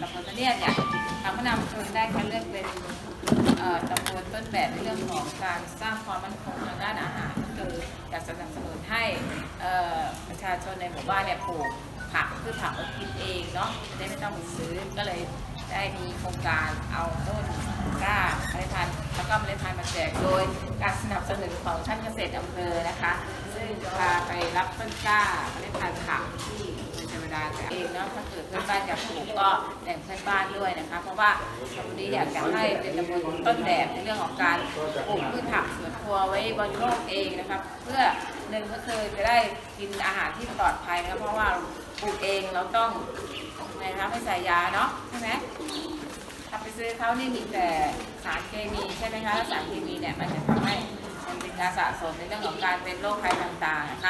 ตำบลตะเนียดเนี่ยทางผู้นำชนได้คัดเลือกเป็นตำวลต้นแบบในเรื่องของการสร้างความมั่นคงทางด้านอาหารก็คือยากสนับสนุนให้ประชาชนในหมู่บ้านเนี่ยปลูกผักคืชผักกินเองเนาะได้ไม่ต้องไปซื้อก็เลยได้มีโครงการเอาต้นกล้าเมล็ดพันธุ์แล้วก็เมล็ดพันธุ์มาแจกโดยการสนับสนุนของท่านเกษตรอำเภอนะคะ ซึ่งพาไปรับต้นกล้าเมล็ดพันธุ์ผัก นาะถ้าเกิดเพื่อนบ้านอยากปลูกก็แบ่งเพื่อนบ้านด้วยนะคะ เพราะว่าชมบุรีอยากจะให้เป็นตำบลต้นแบบในเรื่องของการปลูกพืชผักสวนครัวไว้บนโลกเองนะคะเพื่อหนึ่งก็คือจะได้กินอาหารที่ปลอดภัยนะเพราะว่าปลูกเองเราต้องนะคะไม่ใส่ยาเนาะใช่ไหมถ้าไปซื้อเขานี่มีแต่สารเคมีใช่ไหมคะแล้วสารเคมีเนี่ยมันจะทำให้มันเป็นการสะสมในเรื่องของการเป็นโรคภัยต่างๆนะคะ